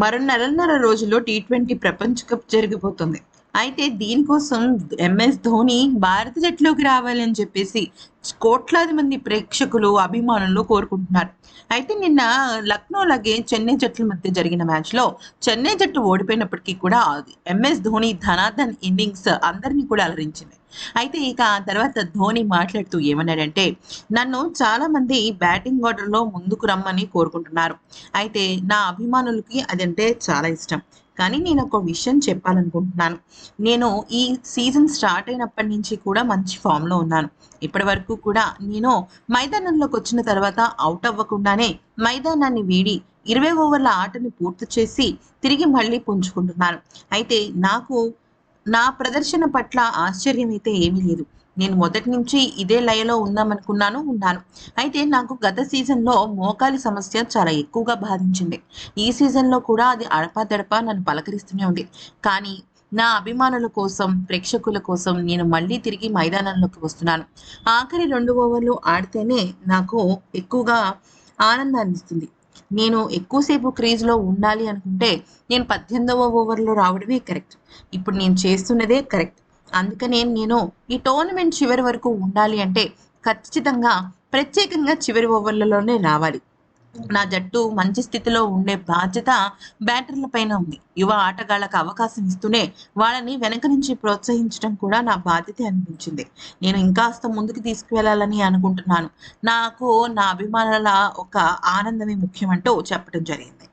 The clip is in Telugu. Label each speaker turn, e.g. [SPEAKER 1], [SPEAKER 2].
[SPEAKER 1] మరో నెలన్నర రోజుల్లో టీ ట్వంటీ ప్రపంచ కప్ జరిగిపోతుంది. అయితే దీనికోసం ఎంఎస్ ధోని భారత జట్టులోకి రావాలని చెప్పేసి కోట్లాది మంది ప్రేక్షకులు అభిమానులు కోరుకుంటున్నారు. అయితే నిన్న లక్నో అలాగే చెన్నై జట్ల మధ్య జరిగిన మ్యాచ్లో చెన్నై జట్టు ఓడిపోయినప్పటికీ కూడా ఎంఎస్ ధోని ధనాధన్ ఇన్నింగ్స్ అందరినీ కూడా అలరించింది. అయితే ఇక ఆ తర్వాత ధోని మాట్లాడుతూ ఏమన్నాడంటే నన్ను చాలా మంది బ్యాటింగ్ ఆర్డర్లో ముందుకు రమ్మని కోరుకుంటున్నారు. అయితే నా అభిమానులకి అదంటే చాలా ఇష్టం. కానీ నేను ఒక విషయం చెప్పాలనుకుంటున్నాను. నేను ఈ సీజన్ స్టార్ట్ అయినప్పటి నుంచి కూడా మంచి ఫామ్లో ఉన్నాను. ఇప్పటి వరకు కూడా నేను మైదానంలోకి వచ్చిన తర్వాత అవుట్ అవ్వకుండానే మైదానాన్ని వీడి ఇరవై ఓవర్ల ఆటని పూర్తి చేసి తిరిగి మళ్ళీ పుంజుకుంటున్నాను. అయితే నాకు నా ప్రదర్శన పట్ల ఆశ్చర్యం అయితే ఏమీ లేదు. నేను మొదటి నుంచి ఇదే లయలో ఉందామనుకున్నాను ఉన్నాను అయితే నాకు గత సీజన్లో మోకాలి సమస్య చాలా ఎక్కువగా బాధించింది. ఈ సీజన్లో కూడా అది అడపాదడపా నన్ను పలకరిస్తూనే ఉంది. కానీ నా అభిమానుల కోసం ప్రేక్షకుల కోసం నేను మళ్ళీ తిరిగి మైదానంలోకి వస్తున్నాను. ఆఖరి రెండు ఓవర్లు ఆడితేనే నాకు ఎక్కువగా ఆనందాన్ని ఇస్తుంది నేను ఎక్కువసేపు క్రీజ్లో ఉండాలి అనుకుంటే నేను పద్దెనిమిదవ ఓవర్లో రావడమే కరెక్ట్. ఇప్పుడు నేను చేస్తున్నదే కరెక్ట్. అందుకనే నేను ఈ టోర్నమెంట్ చివరి వరకు ఉండాలి అంటే ఖచ్చితంగా ప్రత్యేకంగా చివరి ఓవర్లలోనే రావాలి. నా జట్టు మంచి స్థితిలో ఉండే బాధ్యత బ్యాటర్ల పైన ఉంది. యువ ఆటగాళ్ళకు అవకాశం ఇస్తూనే వాళ్ళని వెనక నుంచి ప్రోత్సహించడం కూడా నా బాధ్యత అనిపించింది. నేను ఇంకాస్త ముందుకు తీసుకువెళ్ళాలని అనుకుంటున్నాను. నాకు నా అభిమానుల ఒక ఆనందమే ముఖ్యమంటూ చెప్పడం జరిగింది.